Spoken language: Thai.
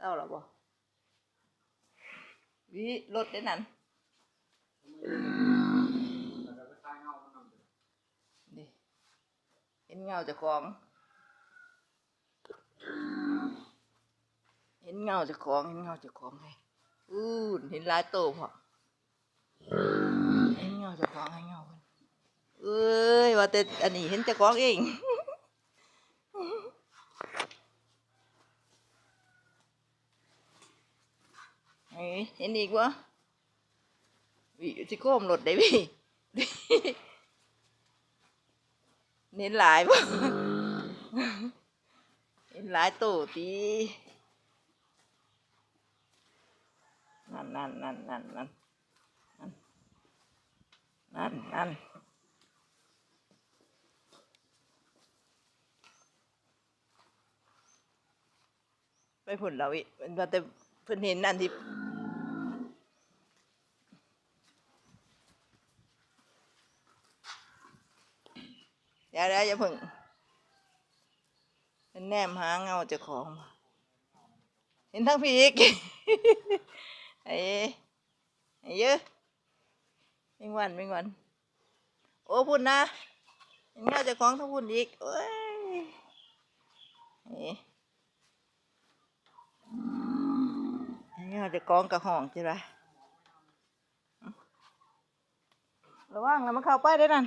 เศร้าแล้วบ่วิรถได้นั่นนี่เห็นเงาจ้าของ เห็นเงาจ้าของ เห็นเงาจ้าของไงอู้เห็นลายโตพอเห็นเงาจ้าของให้เงาเพิ่นเอ้ยว่าแต่อันนี้เห็นจ้าของเอง เห็นอีกวะวิสิโก้มรถได้วิเน้นหลายบ่เห็นหลายตู้ตีนั่นนั่นนั่นนั่นนั่นนั่นนั่นไปผุนเราอีกมันว่าแต่เพิ่นเห็นนั่นที่ เดี๋ยวเดี๋ยวอย่าเพิ่งเป็นแนมหาเงาเจ้าของ เห็นทั้งพี่อีกไอ้ไอ้เยอะไม่งวันไม่งวัน โอ้พุ่นนะเห็นเงาเจ้าของทั้งพุ่นอีกโอ้ยไอ้เห็นเงาเจ้าของกับห้องจิระระวังแล้วมันเข้าไปได้นั่น